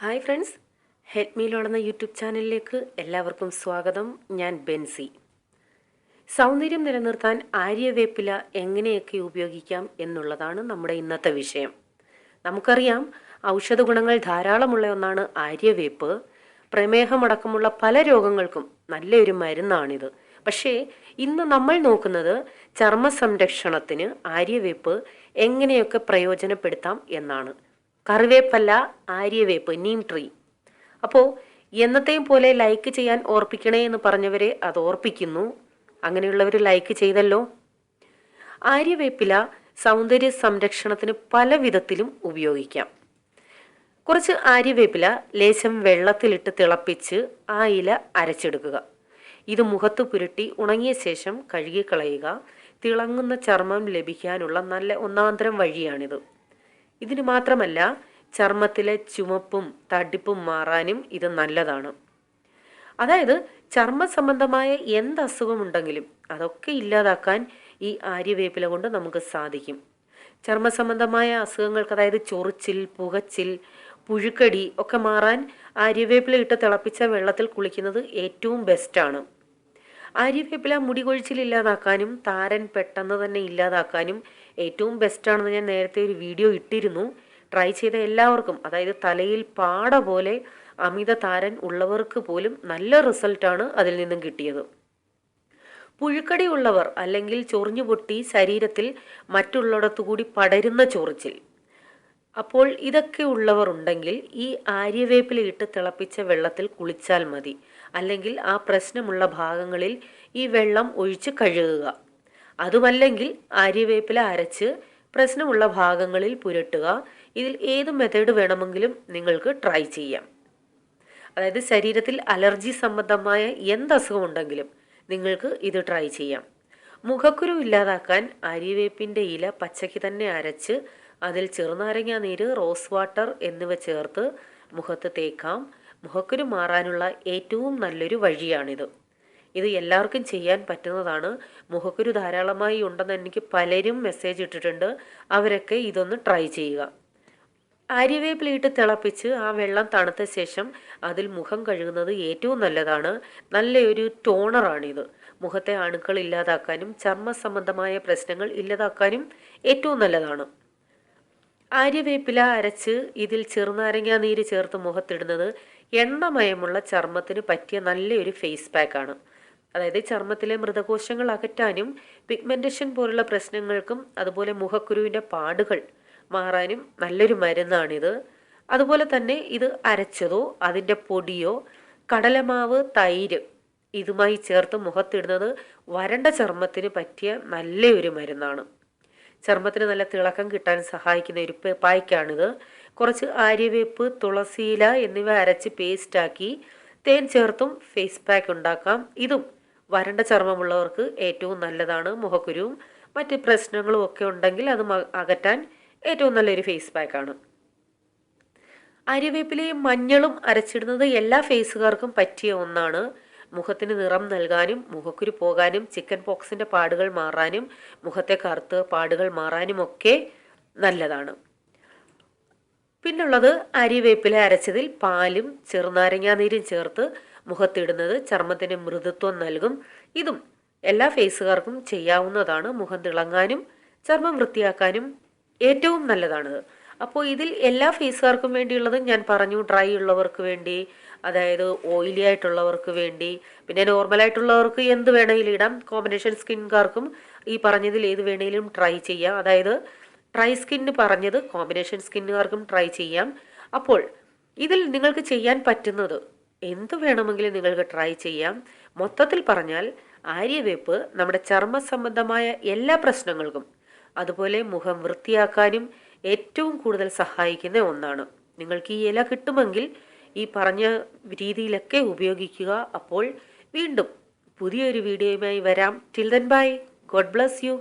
Hi friends help എന്ന YouTube ചാനലിലേക്ക് എല്ലാവർക്കും സ്വാഗതം. ഞാൻ ബെൻസി. സൗന്ദര്യം നിലനിർത്താൻ ആര്യവേപ്പില എങ്ങനെയൊക്കെ ഉപയോഗിക്കാം എന്നുള്ളതാണ് നമ്മുടെ ഇന്നത്തെ വിഷയം. നമുക്കറിയാം ഔഷധ ഗുണങ്ങൾ ധാരാളമുള്ള ഒന്നാണ് ആര്യവേപ്പ് പ്രമേഹമടക്കമുള്ള പല രോഗങ്ങൾക്കും നല്ലൊരു മരുന്നാണിത്. പക്ഷേ ഇന്ന് നമ്മൾ നോക്കുന്നത് ചർമ്മ സംരക്ഷണത്തിന് ആര്യവേപ്പ് എങ്ങനെയൊക്കെ പ്രയോജനപ്പെടുത്താം എന്നാണ്. കറിവേപ്പല്ല ആര്യവേപ്പ് നീം ട്രീ അപ്പോൾ എന്നത്തെയും പോലെ ലൈക്ക് ചെയ്യാൻ ഓർപ്പിക്കണേ എന്ന് പറഞ്ഞവരെ അത് ഓർപ്പിക്കുന്നു. അങ്ങനെയുള്ളവർ ലൈക്ക് ചെയ്തല്ലോ. ആര്യവേപ്പില സൗന്ദര്യ സംരക്ഷണത്തിന് പല വിധത്തിലും ഉപയോഗിക്കാം. കുറച്ച് ആര്യവേപ്പില ലേശം വെള്ളത്തിലിട്ട് തിളപ്പിച്ച് ആ ഇല അരച്ചെടുക്കുക. ഇത് മുഖത്ത് പുരട്ടി ഉണങ്ങിയ ശേഷം കഴുകിക്കളയുക. തിളങ്ങുന്ന ചർമ്മം ലഭിക്കാനുള്ള നല്ല ഒന്നാന്തരം വഴിയാണിത്. ഇതിന് മാത്രമല്ല ചർമ്മത്തിലെ ചുമപ്പും തടിപ്പും മാറാനും ഇത് നല്ലതാണ്. അതായത് ചർമ്മ സംബന്ധമായ എന്ത് അസുഖമുണ്ടെങ്കിലും അതൊക്കെ ഇല്ലാതാക്കാൻ ഈ ആര്യവേപ്പില കൊണ്ട് നമുക്ക് സാധിക്കും. ചർമ്മ സംബന്ധമായ അസുഖങ്ങൾക്ക് അതായത് ചൊറിച്ചിൽ പുകച്ചിൽ പുഴുക്കടി ഒക്കെ മാറാൻ ആര്യവേപ്പില ഇട്ട് തിളപ്പിച്ച വെള്ളത്തിൽ കുളിക്കുന്നത് ഏറ്റവും ബെസ്റ്റാണ് ആര്യവേപ്പില മുടി കൊഴിച്ചിൽ ഇല്ലാതാക്കാനും താരൻ പെട്ടെന്ന് തന്നെ ഇല്ലാതാക്കാനും ഏറ്റവും ബെസ്റ്റാണെന്ന് ഞാൻ നേരത്തെ ഒരു വീഡിയോ ഇട്ടിരുന്നു. ട്രൈ ചെയ്ത എല്ലാവർക്കും അതായത് തലയിൽ പാട പോലെ അമിത താരൻ ഉള്ളവർക്ക് പോലും നല്ല റിസൾട്ടാണ് അതിൽ നിന്നും കിട്ടിയത്. പുഴുക്കടി ഉള്ളവർ അല്ലെങ്കിൽ ചൊറിഞ്ഞു പൊട്ടി ശരീരത്തിൽ മറ്റുള്ളിടത്തു കൂടി പടരുന്ന ചൊറിച്ചിൽ. അപ്പോൾ ഇതൊക്കെ ഉള്ളവർ ഉണ്ടെങ്കിൽ ഈ ആര്യവേപ്പില ഇട്ട് തിളപ്പിച്ച വെള്ളത്തിൽ കുളിച്ചാൽ മതി. അല്ലെങ്കിൽ ആ പ്രശ്നമുള്ള ഭാഗങ്ങളിൽ ഈ വെള്ളം ഒഴിച്ച് കഴുകുക. അതുമല്ലെങ്കിൽ ആര്യവേപ്പില അരച്ച് പ്രശ്നമുള്ള ഭാഗങ്ങളിൽ പുരട്ടുക. ഇതിൽ ഏത് മെത്തേഡ് വേണമെങ്കിലും നിങ്ങൾക്ക് ട്രൈ ചെയ്യാം. അതായത് ശരീരത്തിൽ അലർജി സംബന്ധമായ എന്ത് അസുഖമുണ്ടെങ്കിലും നിങ്ങൾക്ക് ഇത് ട്രൈ ചെയ്യാം. മുഖക്കുരു ഇല്ലാതാക്കാൻ അരിവേപ്പിന്റെ ഇല പച്ചയ്ക്ക് തന്നെ അരച്ച് അതിൽ ചെറുനാരങ്ങ നീര് റോസ് വാട്ടർ എന്നിവ ചേർത്ത് മുഖത്ത് തേക്കാം. മുഖക്കുരു മാറാനുള്ള ഏറ്റവും നല്ലൊരു വഴിയാണിത്. ഇത് എല്ലാവർക്കും ചെയ്യാൻ പറ്റുന്നതാണ്. മുഖക്കുരു ധാരാളമായി ഉണ്ടെന്ന് എനിക്ക് പലരും മെസ്സേജ് ഇട്ടിട്ടുണ്ട്. അവരൊക്കെ ഇതൊന്ന് ട്രൈ ചെയ്യുക. ആര്യവേപ്പിലിട്ട് തിളപ്പിച്ച് ആ വെള്ളം തണുത്ത ശേഷം അതിൽ മുഖം കഴുകുന്നത് ഏറ്റവും നല്ലതാണ്. നല്ലൊരു ടോണറാണിത് മുഖത്തെ അണുക്കൾ ഇല്ലാതാക്കാനും ചർമ്മ സംബന്ധമായ പ്രശ്നങ്ങൾ ഇല്ലാതാക്കാനും ഏറ്റവും നല്ലതാണ്. ആര്യവേപ്പില അരച്ച് ഇതിൽ ചെറുനാരങ്ങ നീര് ചേർത്ത് മുഖത്തിടുന്നത് എണ്ണമയമുള്ള ചർമ്മത്തിന് പറ്റിയ നല്ലൊരു ഫേസ് പാക്കാണ് അതായത് ചർമ്മത്തിലെ മൃതകോശങ്ങൾ അകറ്റാനും പിഗ്മെന്റേഷൻ പോലുള്ള പ്രശ്നങ്ങൾക്കും അതുപോലെ മുഖക്കുരുവിന്റെ പാടുകൾ മാറാനും നല്ലൊരു മരുന്നാണിത്. അതുപോലെ തന്നെ ഇത് അരച്ചതോ അതിന്റെ പൊടിയോ കടലമാവ് തൈര് ഇതുമായി ചേർത്ത് മുഖത്തിടുന്നത് വരണ്ട ചർമ്മത്തിന് പറ്റിയ നല്ലൊരു മരുന്നാണ്. ചർമ്മത്തിന് നല്ല തിളക്കം കിട്ടാൻ സഹായിക്കുന്ന ഒരു പായ്ക്കാണിത്. കുറച്ച് ആര്യവേപ്പ് തുളസിയില എന്നിവ അരച്ച് പേസ്റ്റാക്കി തേൻ ചേർത്തും ഫേസ് പാക്ക് ഉണ്ടാക്കാം. ഇതും വരണ്ട ചർമ്മമുള്ളവർക്ക് ഏറ്റവും നല്ലതാണ് മുഖക്കുരുവും മറ്റ് പ്രശ്നങ്ങളും ഒക്കെ ഉണ്ടെങ്കിൽ അത് അകറ്റാൻ ഏറ്റവും നല്ലൊരു ഫേസ് പാക്കാണ് അരിവേപ്പിലയും മഞ്ഞളും അരച്ചിടുന്നത് എല്ലാ ഫേസുകാർക്കും പറ്റിയ ഒന്നാണ്. മുഖത്തിന് നിറം നൽകാനും മുഖക്കുരു പോകാനും ചിക്കൻ പോക്സിന്റെ പാടുകൾ മാറാനും മുഖത്തെ കറുത്ത് പാടുകൾ മാറാനും ഒക്കെ നല്ലതാണ്. പിന്നുള്ളത് അരിവേപ്പില അരച്ചതിൽ പാലും ചെറുനാരങ്ങാനീരും ചേർത്ത് മുഖത്തിടുന്നത് ചർമ്മത്തിന് മൃദുത്വം നൽകും. ഇതും എല്ലാ ഫേസുകാർക്കും ചെയ്യാവുന്നതാണ്. മുഖം തിളങ്ങാനും ചർമ്മം വൃത്തിയാക്കാനും ഏറ്റവും നല്ലതാണത് അപ്പോൾ ഇതിൽ എല്ലാ ഫേസുകാർക്കും വേണ്ടിയുള്ളത് ഞാൻ പറഞ്ഞു ഡ്രൈ ഉള്ളവർക്ക് വേണ്ടി അതായത് ഓയിലി ആയിട്ടുള്ളവർക്ക് വേണ്ടി പിന്നെ നോർമൽ ആയിട്ടുള്ളവർക്ക് എന്ത് വേണമെങ്കിലും ഇടാം. കോമ്പിനേഷൻ സ്കിൻകാർക്കും ഈ പറഞ്ഞതിൽ ഏത് വേണമെങ്കിലും ട്രൈ ചെയ്യാം. അതായത് ഡ്രൈ സ്കിന്ന് പറഞ്ഞത് കോമ്പിനേഷൻ സ്കിന്നുകാർക്കും ട്രൈ ചെയ്യാം. അപ്പോൾ ഇതിൽ നിങ്ങൾക്ക് ചെയ്യാൻ പറ്റുന്നത് എന്ത് വേണമെങ്കിലും നിങ്ങൾക്ക് ട്രൈ ചെയ്യാം. മൊത്തത്തിൽ പറഞ്ഞാൽ ആര്യവേപ്പ് നമ്മുടെ ചർമ്മ സംബന്ധമായ എല്ലാ പ്രശ്നങ്ങൾക്കും അതുപോലെ മുഖം വൃത്തിയാക്കാനും ഏറ്റവും കൂടുതൽ സഹായിക്കുന്ന ഒന്നാണ്. നിങ്ങൾക്ക് ഈ ഇല കിട്ടുമെങ്കിൽ ഈ പറഞ്ഞ രീതിയിലൊക്കെ ഉപയോഗിക്കുക. അപ്പോൾ വീണ്ടും പുതിയൊരു വീഡിയോയുമായി വരാം. Till then bye God bless you